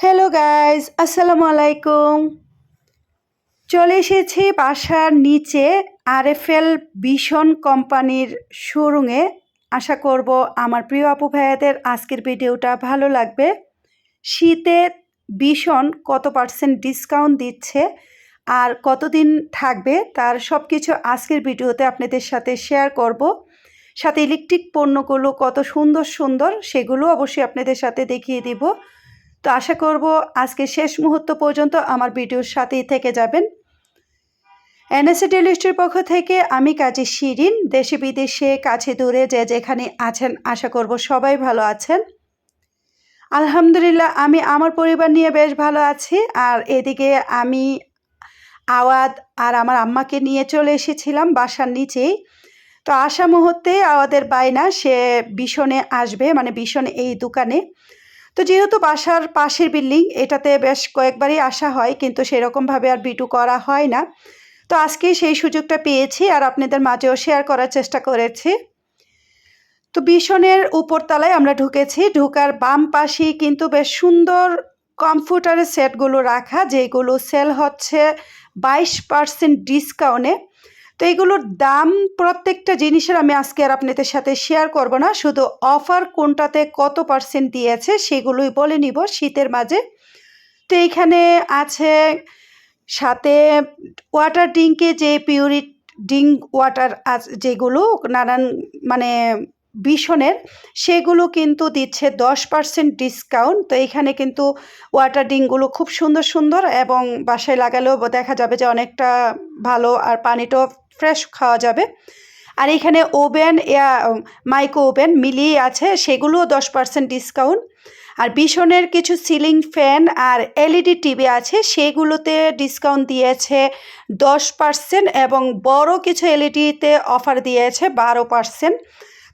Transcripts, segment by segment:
Hello guys আসসালামু আলাইকুম চলে এসেছি বাসার নিচে আরএফএল ভীষণ কোম্পানির শোরুমে। আশা করব আমার প্রিয় আপু ভাইয়াদের আজকের ভিডিওটা ভালো লাগবে। শীতে ভীষণ কত পার্সেন্ট ডিসকাউন্ট দিচ্ছে আর কতদিন থাকবে তার সব কিছু আজকের ভিডিওতে আপনাদের সাথে শেয়ার করব। সাথে ইলেকট্রিক পণ্যগুলো কত সুন্দর সুন্দর সেগুলো অবশ্যই আপনাদের সাথে দেখিয়ে দিব। তো আশা করব আজকে শেষ মুহূর্ত পর্যন্ত আমার ভিডিওর সাথেই থেকে যাবেন। এনএসএ টেলিস্টের পক্ষ থেকে আমি কাজী শিরিন, দেশে বিদেশে, কাছে দূরে, যে যেখানে আছেন, আশা করব সবাই ভালো আছেন। আলহামদুলিল্লাহ, আমি আমার পরিবার নিয়ে বেশ ভালো আছি, আর এদিকে আমি আওয়াদ আর আমার আম্মাকে নিয়ে চলে এসেছিলাম বাসার নিচেই। তো আসা মুহূর্তে আওয়াদের বাইনা সে বিশনে আসবে মানে বিশনে এই দোকানে। তো যেহেতু বাসার পাশের বিল্ডিং, এটাতে বেশ কয়েকবারই আসা হয়, কিন্তু সেরকমভাবে আর বিটু করা হয় না। তো আজকে সেই সুযোগটা পেয়েছি আর আপনাদের মাঝেও শেয়ার করার চেষ্টা করেছি। তো বিশনের উপরতলায় আমরা ঢুকেছি। ঢুকার বাম পাশেই কিন্তু বেশ সুন্দর কম্পিউটারের সেটগুলো রাখা, যেগুলো সেল হচ্ছে বাইশ পার্সেন্ট ডিসকাউন্টে তো এইগুলোর দাম প্রত্যেকটা জিনিসের আমি আজকে আর আপনাদের সাথে শেয়ার করব না। শুধু অফার কোনটাতে কত পার্সেন্ট দিয়েছে সেগুলোই বলে নিব শীতের মাঝে। তো এইখানে আছে সাথে ওয়াটার ডিঙ্কে যে পিউরিট ডিঙ্ক ওয়াটার যেগুলো নানান মানে ভীষণের, সেগুলো কিন্তু দিচ্ছে দশ পার্সেন্ট ডিসকাউন্ট তো এখানে কিন্তু ওয়াটার ডিঙ্কগুলো খুব সুন্দর সুন্দর এবং বাসায় লাগালেও দেখা যাবে যে অনেকটা ভালো আর পানিটাও ফ্রেশ খাওয়া যাবে। আর এখানে ওভেন এয়া মাইক্রো ওভেন মিলিয়ে আছে, সেগুলোও দশ পার্সেন্ট ডিসকাউন্ট। আর ভীষণের কিছু সিলিং ফ্যান আর এলইডি টিভি আছে, সেগুলোতে ডিসকাউন্ট দিয়েছে দশ পার্সেন্ট এবং বড় কিছু এলইডিতে অফার দিয়েছে বারো পার্সেন্ট।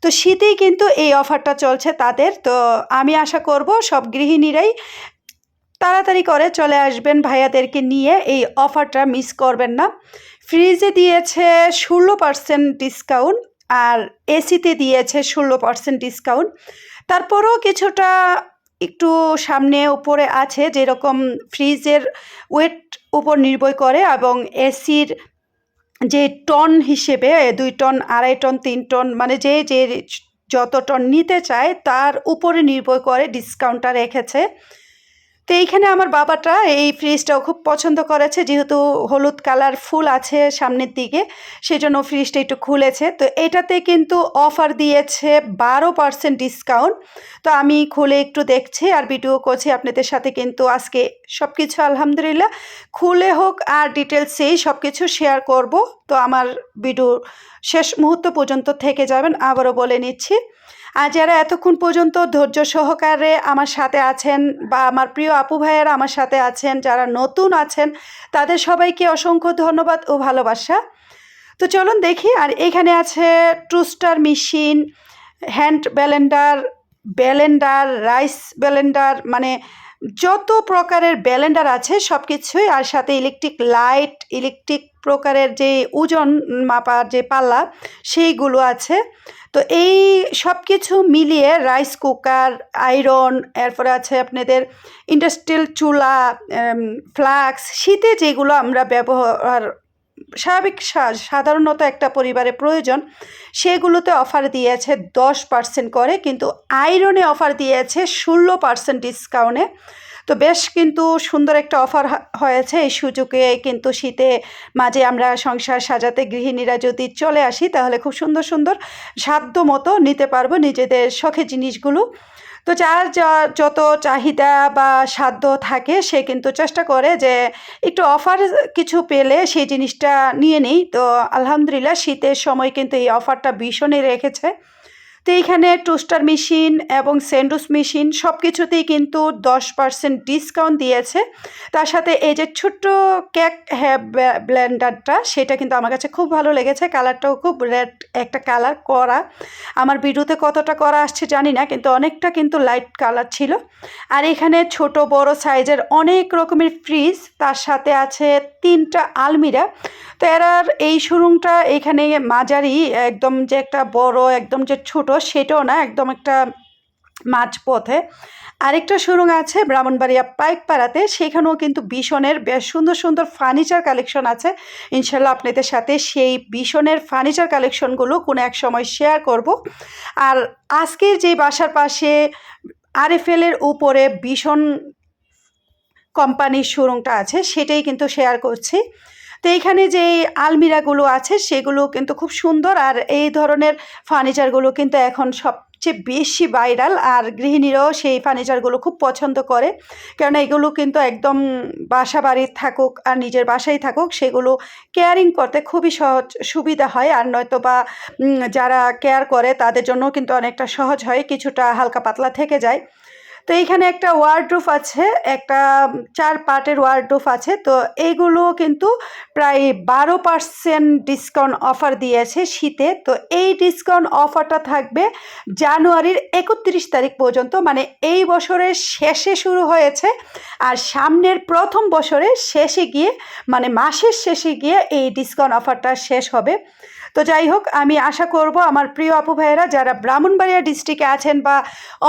তো শীতেই কিন্তু এই অফারটা চলছে তাদের। তো আমি আশা করব সব গৃহিণীরাই তাড়াতাড়ি করে চলে আসবেন ভাইয়াদেরকে নিয়ে, এই অফারটা মিস করবেন না। ফ্রিজে দিয়েছে ষোলো পার্সেন্ট ডিসকাউন্ট আর এসিতে দিয়েছে ষোলো পার্সেন্ট ডিসকাউন্ট। তারপরেও কিছুটা একটু সামনে উপরে আছে, যেরকম ফ্রিজের ওয়েট উপর নির্ভর করে এবং এসির যে টন হিসেবে, দুই টন, আড়াই টন, তিন টন মানে যে যে, যত টন নিতে চায়, তার উপরে নির্ভর করে ডিসকাউন্টটা রেখেছে। তো এইখানে আমার বাবাটা এই ফ্রিজটাও খুব পছন্দ করেছে, যেহেতু হলুদ কালার ফুল আছে সামনের দিকে সেই জন্য ফ্রিজটা একটু খুলেছে। তো এটাতে কিন্তু অফার দিয়েছে বারো পার্সেন্ট ডিসকাউন্ট। তো আমি খুলে একটু দেখছি আর ভিডিও করছি আপনাদের সাথে কিন্তু আজকে সব কিছু আলহামদুলিল্লাহ। খুলে হোক আর ডিটেলসেই সব কিছু শেয়ার করব। তো আমার ভিডিও শেষ মুহূর্ত পর্যন্ত থেকে যাবেন, আবারও বলে নিচ্ছি। আর যারা এতক্ষণ পর্যন্ত ধৈর্য সহকারে আমার সাথে আছেন বা আমার প্রিয় আপু ভাইয়েরা আমার সাথে আছেন, যারা নতুন আছেন, তাদের সবাইকে অসংখ্য ধন্যবাদ ও ভালোবাসা। তো চলুন দেখি, আর এখানে আছে ট্রুস্টার machine, hand blender blender rice blender মানে যত প্রকারের ব্যালেন্ডার আছে সব কিছুই আর সাথে ইলেকট্রিক লাইট ইলেকট্রিক প্রকারের যে ওজন মাপার যে পাল্লা, সেইগুলো আছে। তো এই সব কিছু মিলিয়ে রাইস কুকার আয়রন এরপরে আছে আপনাদের ইন্ডাস্ট্রিয়াল চুলা ফ্লাক্স শীতে যেগুলো আমরা ব্যবহার স্বাভাবিক সাধারণত একটা পরিবারে প্রয়োজন, সেগুলোতে অফার দিয়েছে দশ পার্সেন্ট করে, কিন্তু আয়রনে অফার দিয়েছে ষোলো পার্সেন্ট ডিসকাউন্টে তো বেশ কিন্তু সুন্দর একটা অফার হয়েছে এই সুযোগে, কিন্তু শীতে মাঝে আমরা সংসার সাজাতে গৃহিণীরা যদি চলে আসি, তাহলে খুব সুন্দর সুন্দর সাধ্য মতো নিতে পারব নিজেদের শখের জিনিসগুলো। তো যার যত চাহিদা বা সাধ্য থাকে সে কিন্তু চেষ্টা করে যে একটু অফার কিছু পেলে সেই জিনিসটা নিয়ে নিই। তো আলহামদুলিল্লাহ শীতের সময় কিন্তু এই অফারটা ভীষণই রেখেছে। তো এইখানে টোস্টার মেশিন এবং স্যান্ডউইচ মেশিন সব কিছুতেই কিন্তু দশ পার্সেন্ট ডিসকাউন্ট দিয়েছে। তার সাথে এই যে ছোট্ট কেক হ্যাঁ ব্লেন্ডারটা, সেটা কিন্তু আমার কাছে খুব ভালো লেগেছে। কালারটাও খুব রেড, একটা কালার করা। আমার ভিডিওতে কতটা করা আসছে জানি না, কিন্তু অনেকটা কিন্তু লাইট কালার ছিল। আর এখানে ছোট, বড় সাইজের অনেক রকমের ফ্রিজ, তার সাথে আছে তিনটা আলমিরা। তো এরার এই শোরুমটা এখানে মাঝারি, একদম যে একটা বড়, একদম যে ছোট সেটাও না, একদম একটা মাঝপথে। আরেকটা শোরুম আছে ব্রাহ্মণবাড়িয়া পাইকপাড়াতে, সেখানেও কিন্তু বিশনের বেশ সুন্দর সুন্দর ফার্নিচার কালেকশন আছে। ইনশাল্লাহ আপনাদের সাথে সেই বিশনের ফার্নিচার কালেকশনগুলো কোনো এক সময় শেয়ার করব। আর আজকের যে বাসার পাশে আরএফএলের উপরে ভীষণ কোম্পানির শোরুমটা আছে, সেটাই কিন্তু শেয়ার করছি। তো এইখানে যে আলমিরাগুলো আছে, সেগুলো কিন্তু খুব সুন্দর। আর এই ধরনের ফার্নিচারগুলো কিন্তু এখন সব সবচেয়ে বেশি ভাইরাল। আর গৃহিণীরাও সেই ফার্নিচারগুলো খুব পছন্দ করে। কেননা এগুলো কিন্তু একদম বাসা বাড়ির থাকুক আর নিজের বাসায় থাকুক, সেগুলো কেয়ারিং করতে খুবই সহজ সুবিধা হয়। আর নয়তো বা যারা কেয়ার করে, তাদের জন্য কিন্তু অনেকটা সহজ হয়। কিছুটা হালকা পাতলা থেকে যায়। তো এইখানে একটা ওয়ার্ডরোফ আছে, একটা চার পার্টের ওয়ার্ডরোফ আছে। তো এইগুলো কিন্তু প্রায় বারো পার্সেন্ট ডিসকাউন্ট অফার দিয়েছে শীতে। তো এই ডিসকাউন্ট অফারটা থাকবে জানুয়ারির একত্রিশ তারিখ পর্যন্ত মানে এই বছরের শেষে শুরু হয়েছে। আর সামনের প্রথম বছরের শেষে গিয়ে মানে মাসের শেষে গিয়ে এই ডিসকাউন্ট অফারটা শেষ হবে। তো যাই হোক, আমি আশা করব আমার প্রিয় আপু ভাইয়েরা, যারা ব্রাহ্মণবাড়িয়া ডিস্ট্রিক্টে আছেন বা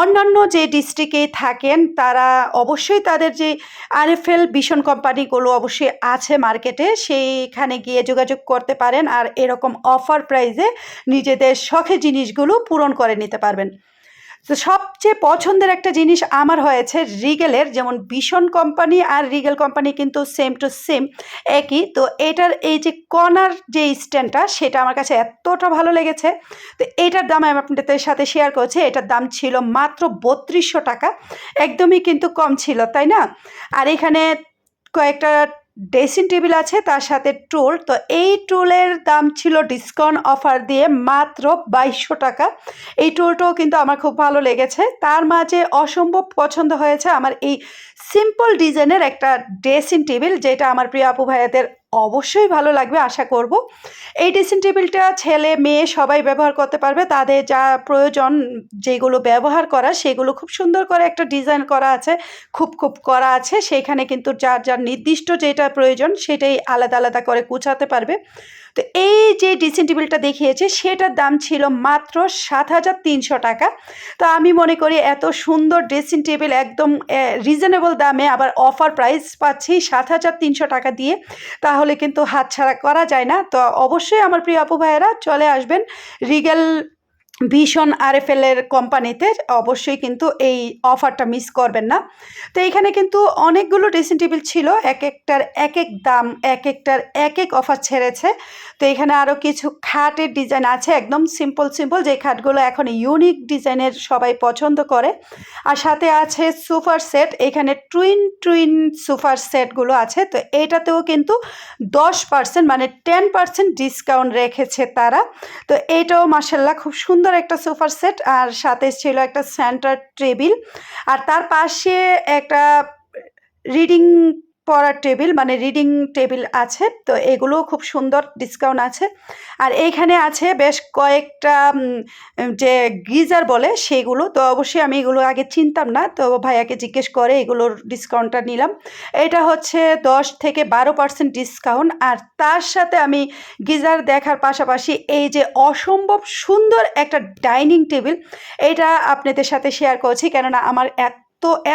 অন্যান্য যে ডিস্ট্রিক্টে থাকেন, তারা অবশ্যই তাদের যে আরএফএল ভীষণ কোম্পানিগুলো অবশ্যই আছে মার্কেটে সেইখানে গিয়ে যোগাযোগ করতে পারেন আর এরকম অফার প্রাইজে নিজেদের শখে জিনিসগুলো পূরণ করে নিতে পারবেন। তো সবচেয়ে পছন্দের একটা জিনিস আমার হয়েছে রিগেলের, যেমন ভীষণ কোম্পানি আর রিগেল কোম্পানি কিন্তু সেম টু সেম একই। তো এটার এই যে কর্নার যে স্ট্যান্ডটা, সেটা আমার কাছে এতটা ভালো লেগেছে। তো এইটার দাম আমি আপনাদের সাথে শেয়ার করছি। এটার দাম ছিল মাত্র বত্রিশশো টাকা। একদমই কিন্তু কম ছিল, তাই না? আর এখানে কয়েকটা ড্রেসিং টেবিল আছে, তার সাথে টুল। তো এই টুলের দাম ছিল ডিসকাউন্ট অফার দিয়ে মাত্র বাইশশো টাকা। এই টুলটাও কিন্তু আমার খুব ভালো লেগেছে। তার মাঝে অসম্ভব পছন্দ হয়েছে আমার এই সিম্পল ডিজাইনের একটা ড্রেসিং টেবিল, যেটা আমার প্রিয় আপু ভাইয়াদের অবশ্যই ভালো লাগবে, আশা করব। এই ড্রেসিং টেবিলটা ছেলে, মেয়ে সবাই ব্যবহার করতে পারবে। তাদের যা প্রয়োজন, যেগুলো ব্যবহার করা, সেগুলো খুব সুন্দর করে একটা ডিজাইন করা আছে, খুব খুব করা আছে। সেখানে কিন্তু যার যার নির্দিষ্ট যেটা প্রয়োজন, সেটাই আলাদা আলাদা করে গুছাতে পারবে। তো এই যে ড্রেসিং টেবিলটা দেখিয়েছে, সেটার দাম ছিল মাত্র সাত হাজার তিনশো টাকা। তো আমি মনে করি এত সুন্দর ড্রেসিং টেবিল একদম রিজনেবল দামে আবার অফার প্রাইস পাচ্ছি সাত হাজার তিনশো টাকা দিয়ে। তাহলে কিন্তু হাতছাড়া করা যায় না। তো অবশ্যই আমার প্রিয় আপু ভাইয়েরা চলে আসবেন রিগেল ভীষণ আরএফএলের কোম্পানিতে অবশ্যই কিন্তু এই অফারটা মিস করবেন না। তো এখানে কিন্তু অনেকগুলো ড্রেসিং টেবিল ছিল, এক একটার এক এক দাম, এক একটার এক এক অফার ছেড়েছে। তো এখানে আরও কিছু খাটের ডিজাইন আছে, একদম সিম্পল সিম্পল যে খাটগুলো এখন ইউনিক ডিজাইনের সবাই পছন্দ করে। আর সাথে আছে সুপার সেট এখানে টুইন টুইন সুপার সেটগুলো আছে। তো এটাতেও কিন্তু দশ পার্সেন্ট মানে টেন পার্সেন্ট ডিসকাউন্ট রেখেছে তারা। তো এটাও মাসাল্লাহ খুব সুন্দর একটা সোফার সেট আর সাথে ছিল একটা সেন্টার টেবিল। আর তার পাশে একটা রিডিং পড়ার টেবিল মানে রিডিং টেবিল আছে, তো এগুলোও খুব সুন্দর, ডিসকাউন্ট আছে। আর এইখানে আছে বেশ কয়েকটা যে গিজার বলে সেগুলো, তো অবশ্যই আমি এগুলো আগে চিনতাম না, তো ভাইয়াকে জিজ্ঞেস করে এগুলোর ডিসকাউন্টটা নিলাম। এটা হচ্ছে দশ থেকে বারো পার্সেন্ট ডিসকাউন্ট, আর তার সাথে আমি গিজার দেখার পাশাপাশি এই যে অসম্ভব সুন্দর একটা ডাইনিং টেবিল, এটা আপনাদের সাথে শেয়ার করছি, কেননা আমার এত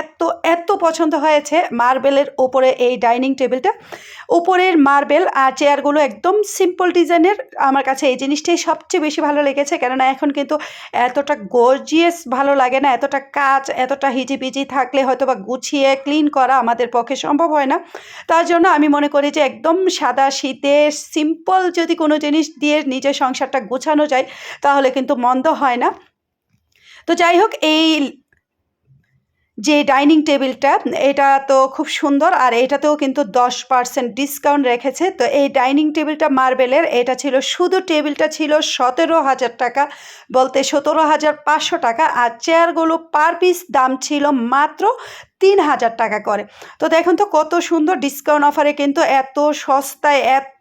এত এত পছন্দ হয়েছে মার্বেলের ওপরে এই ডাইনিং টেবিলটা। উপরের মার্বেল আর চেয়ারগুলো একদম সিম্পল ডিজাইনের আমার কাছে এই জিনিসটাই সবচেয়ে বেশি ভালো লেগেছে, কেননা এখন কিন্তু এতটা গর্জিয়াস ভালো লাগে না, এতটা কাজ এতটা হিজিবিজি থাকলে হয়তো বা গুছিয়ে ক্লিন করা আমাদের পক্ষে সম্ভব হয় না। তার জন্য আমি মনে করি যে একদম সাদা শীতে সিম্পল যদি কোনো জিনিস দিয়ে নিজের সংসারটা গোছানো যায়, তাহলে কিন্তু মন্দ হয় না। তো যাই হোক, এই যে ডাইনিং টেবিলটা, এটা তো খুব সুন্দর আর এটাতেও কিন্তু দশ পার্সেন্ট ডিসকাউন্ট রেখেছে। তো এই ডাইনিং টেবিলটা মার্বেলের, এটা ছিল শুধু টেবিলটা ছিল সতেরো হাজার টাকা বলতে সতেরো হাজার পাঁচশো টাকা আর চেয়ারগুলো পার পিস দাম ছিল মাত্র তিন হাজার টাকা করে। তো দেখুন তো কত সুন্দর ডিসকাউন্ট অফারে কিন্তু এত সস্তায়, এত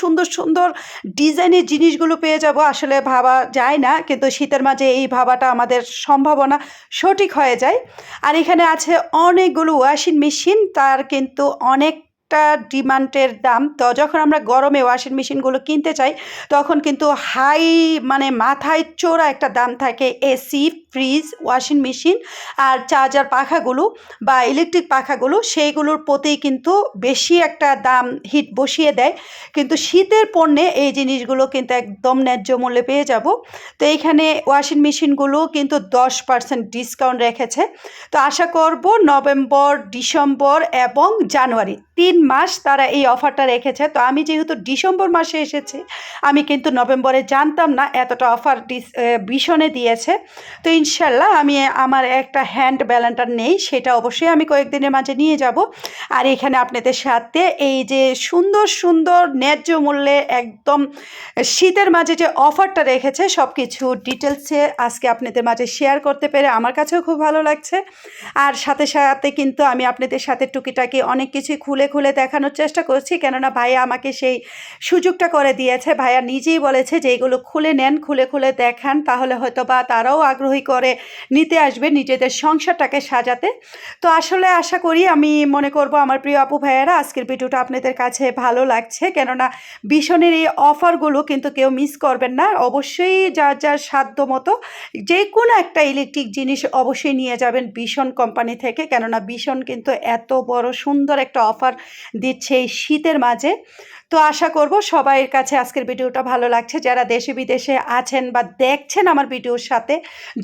সুন্দর সুন্দর ডিজাইনের জিনিসগুলো পেয়ে যাব, আসলে ভাবা যায় না। কিন্তু শীতের মাঝে এই ভাবাটা আমাদের সম্ভাবনা সঠিক হয়ে যায়। আর এখানে আছে অনেকগুলো ওয়াশিং মেশিন, তার কিন্তু অনেকটা ডিমান্ডের দাম। তো যখন আমরা গরমে ওয়াশিং মেশিনগুলো কিনতে চাই, তখন কিন্তু হাই মানে মাথায় চোরা একটা দাম থাকে এসি। ফ্রিজ, ওয়াশিং মেশিন আর চার্জার পাখাগুলো বা ইলেকট্রিক পাখাগুলো, সেইগুলোর প্রতিই কিন্তু বেশি একটা দাম হিট বসিয়ে দেয়। কিন্তু শীতের পণ্যে এই জিনিসগুলো কিন্তু একদম ন্যায্য মূল্যে পেয়ে যাব। তো এইখানে ওয়াশিং মেশিনগুলো কিন্তু দশ পার্সেন্ট ডিসকাউন্ট রেখেছে। তো আশা করব নভেম্বর, ডিসেম্বর এবং জানুয়ারি তিন মাস তারা এই অফারটা রেখেছে। তো আমি যেহেতু ডিসেম্বর মাসে এসেছি, আমি কিন্তু নভেম্বরে জানতাম না এতটা অফার ডিস ভীষণে দিয়েছে। তো ইনশাল্লাহ আমি আমার একটা হ্যান্ড ব্যালেন্টার নেই, সেটা অবশ্যই আমি কয়েকদিনের মাঝে নিয়ে যাব। আর এখানে আপনাদের সাথে এই যে সুন্দর সুন্দর ন্যায্য মূল্যে একদম শীতের মাঝে যে অফারটা রেখেছে সব কিছু ডিটেলসে আজকে আপনাদের মাঝে শেয়ার করতে পেরে আমার কাছেও খুব ভালো লাগছে। আর সাথে সাথে কিন্তু আমি আপনাদের সাথে টুকিটাকি অনেক কিছু খুলে খুলে দেখানোর চেষ্টা করছি, কেননা ভাইয়া আমাকে সেই সুযোগটা করে দিয়েছে। ভাইয়া নিজেই বলেছে যে এগুলো খুলে নেন, খুলে খুলে দেখান, তাহলে হয়তো বা তারাও আগ্রহী করে নিতে আসবে নিজেদের সংসারটাকে সাজাতে। তো আসলে আশা করি আমি মনে করব আমার প্রিয় আপু ভাইয়ারা, আজকের ভিডিওটা আপনাদের কাছে ভালো লাগছে। কেননা ভীষণের এই অফারগুলো কিন্তু কেউ মিস করবেন না। অবশ্যই যার যার সাধ্য মতো যে কোনো একটা ইলেকট্রিক জিনিস অবশ্যই নিয়ে যাবেন ভীষণ কোম্পানি থেকে। কেননা ভীষণ কিন্তু এত বড় সুন্দর একটা অফার দিচ্ছে এই শীতের মাঝে। তো আশা করব সবাইয়ের কাছে আজকের ভিডিওটা ভালো লাগছে। যারা দেশে বিদেশে আছেন বা দেখছেন আমার ভিডিওর সাথে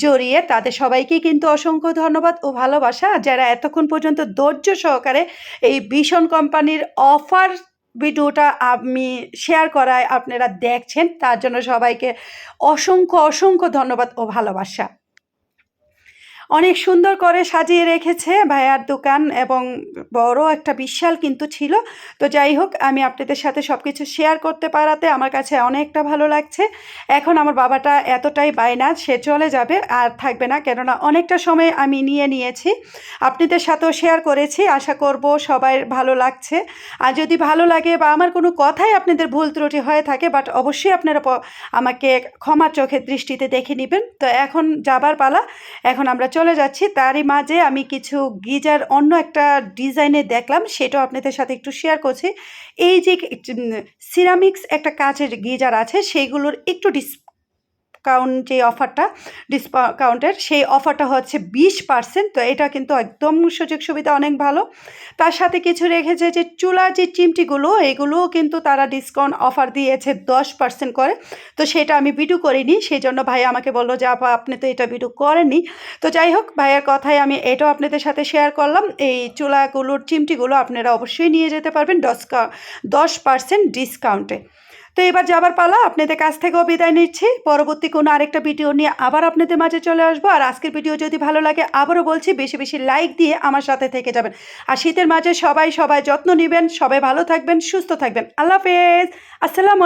জড়িয়ে, তাদের সবাইকেই কিন্তু অসংখ্য ধন্যবাদ ও ভালোবাসা। যারা এতক্ষণ পর্যন্ত ধৈর্য সহকারে এই ভীষণ কোম্পানির অফার ভিডিওটা আমি শেয়ার করায় আপনারা দেখছেন, তার জন্য সবাইকে অসংখ্য অসংখ্য ধন্যবাদ ও ভালোবাসা। অনেক সুন্দর করে সাজিয়ে রেখেছে ভাইয়ার দোকান এবং বড় একটা বিশাল কিন্তু ছিল। তো যাই হোক, আমি আপনাদের সাথে সব কিছু শেয়ার করতে পারাতে আমার কাছে অনেকটা ভালো লাগছে। এখন আমার বাবাটা এতটাই বায়না, সে চলে যাবে আর থাকবে না, কেননা অনেকটা সময় আমি নিয়ে নিয়েছি। আপনাদের সাথেও শেয়ার করেছি, আশা করব সবাই ভালো লাগছে। আর যদি ভালো লাগে বা আমার কোনো কথাই আপনাদের ভুল ত্রুটি হয়ে থাকে বাট অবশ্যই আপনারা আমাকে ক্ষমা চোখের দৃষ্টিতে দেখে নেবেন। তো এখন যাবার পালা, এখন আমরা যাচ্ছি। তারই মাঝে আমি কিছু গিজার অন্য একটা ডিজাইনে দেখলাম, সেটাও আপনাদের সাথে একটু শেয়ার করছি। এই যে সিরামিক্স একটা কাঁচের গিজার আছে, সেইগুলোর একটু ডিসকাউন্ট যে অফারটা ডিসকাউন্টের সেই অফারটা হচ্ছে বিশ পার্সেন্ট তো এটা কিন্তু একদম সুযোগ সুবিধা অনেক ভালো। তার সাথে কিছু রেখেছে যে চুলা যে চিমটিগুলো, এগুলোও কিন্তু তারা ডিসকাউন্ট অফার দিয়েছে দশ পার্সেন্ট করে। তো সেটা আমি ভিডিও করিনি সেই জন্য ভাই আমাকে বলল যে, আপা, আপনি তো এটা ভিডিও করেননি। তো যাই হোক, ভাইয়ের কথায় আমি এটাও আপনাদের সাথে শেয়ার করলাম। এই চুলাগুলোর চিমটিগুলো আপনারা অবশ্যই নিয়ে যেতে পারবেন, দশ দশ পার্সেন্ট ডিসকাউন্টে তো এবার যাবার পালা, আপনাদের কাছ থেকেও বিদায় নিচ্ছি। পরবর্তী কোনো আরেকটা ভিডিও নিয়ে আবার আপনাদের মাঝে চলে আসব। আর আজকের ভিডিও যদি ভালো লাগে, আবারও বলছি, বেশি বেশি লাইক দিয়ে আমার সাথে থেকে যাবেন। আর শীতের মাঝে সবাই সবাই যত্ন নেবেন, সবাই ভালো থাকবেন, সুস্থ থাকবেন। আল্লাহ হাফেজ। আসসালাম